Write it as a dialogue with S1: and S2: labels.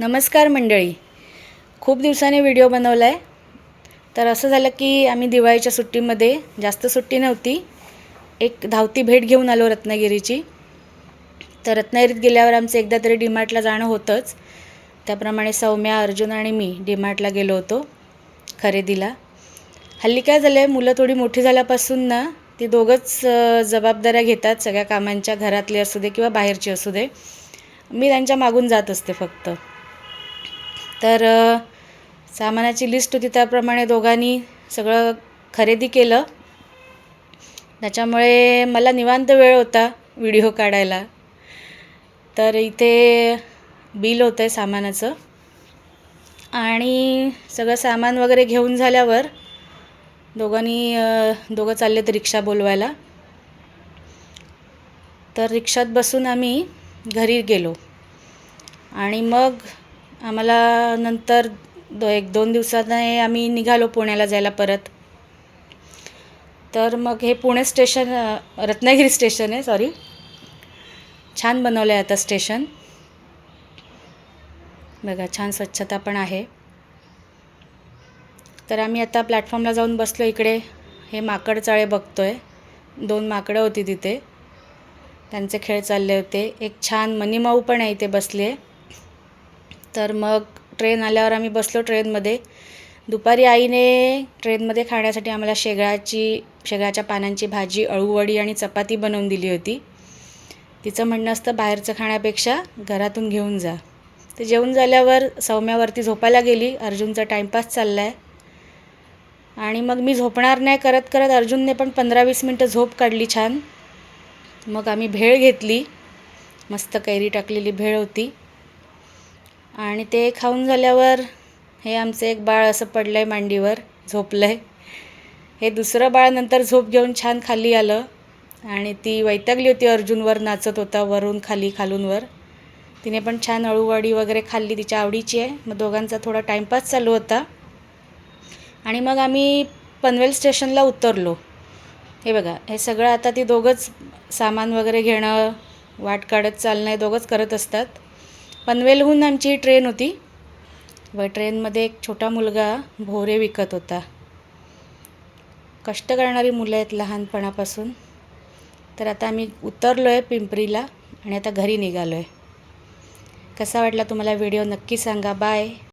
S1: नमस्कार मंडळी. खूप दिवसाने व्हिडिओ बनवला आहे तर असं झालं की आम्ही दिवाळीच्या सुट्टीमध्ये जास्त सुट्टी नव्हती एक धावती भेट घेऊन आलो रत्नागिरीची. तर रत्नागिरीत गेल्यावर आमचं एकदा तरी डीमार्टला जाणं होतंच. त्याप्रमाणे सौम्या अर्जुन आणि मी डीमार्टला गेलो होतो खरेदीला. हल्ली काय झालं आहे मुलं थोडी मोठी झाल्यापासून ना ती दोघंच जबाबदाऱ्या घेतात सगळ्या कामांच्या घरातली असू दे किंवा बाहेरची असू दे. मी त्यांच्या मागून जात असते फक्त. तर सामानाची लिस्ट होती त्याप्रमाणे दोघांनी सगळं खरेदी केलं. त्याच्यामुळे मला निवांत वेळ होता व्हिडिओ काढायला. तर इथे बिल होतं आहे सामानाचं. आणि सगळं सामान वगैरे घेऊन झाल्यावर दोघांनी दोघं चालले आहेत रिक्षा बोलवायला. तर रिक्षात बसून आम्ही घरी गेलो. आणि मग आम्हाला नंतर दो एक दोन दिवसाने आम्ही निघालो पुण्याला जायला परत. तर मग हे पुणे स्टेशन रत्नागिरी स्टेशन आहे सॉरी छान बनवलं आहे आता स्टेशन. बघा छान स्वच्छता पण आहे. तर आम्ही आता प्लॅटफॉर्मला जाऊन बसलो इकडे. हे माकड चाळे आहे दोन माकडं होती तिथे. त्यांचे खेळ चालले होते. एक छान मनीमाऊ पण आहे इथे बसले. तर मग ट्रेन आल्यावर आम्ही बसलो ट्रेनमध्ये दुपारी आईने ट्रेनमध्ये खाण्यासाठी आम्हाला शेगळाची शेगळाच्या पानांची भाजी अळूवडी आणि चपाती बनवून दिली होती. तिचं म्हणणं असतं बाहेरचं खाण्यापेक्षा घरातून घेऊन जा. ते जेवून झाल्यावर सौम्यावरती झोपायला गेली. अर्जुनचा टाईमपास चालला आहे आणि मग मी झोपणार नाही करत करत अर्जुनने पण पंधरा वीस मिनटं झोप काढली छान. मग आम्ही भेळ घेतली. मस्त कैरी टाकलेली भेळ होती. आणि ते खाऊन झाल्यावर हे आमचं एक बाळ असं पडलं आहे मांडीवर झोपलं आहे हे दुसरं बाळ नंतर झोप घेऊन छान खाली आलं आणि ती वैतागली होती अर्जुनवर नाचत होता वरून खाली खालूनवर. तिने पण छान अळूवडी वगैरे खाल्ली तिच्या आवडीची आहे. मग दोघांचा थोडा टाईमपास चालू होता. आणि मग आम्ही पनवेल स्टेशनला उतरलो. हे बघा हे सगळं आता ती दोघंच सामान वगैरे घेणं वाट काढत चालणं हे दोघंच करत असतात. पनवेलहून आमची ट्रेन होती व ट्रेनमध्ये एक छोटा मुलगा भोरे विकत होता. कष्ट करणारी मुलं आहेत लहानपणापासून. तर आता आम्ही उतरलो आहे पिंपरीला आणि आता घरी निघालो आहे कसा वाटला तुम्हाला व्हिडिओ नक्की सांगा. बाय.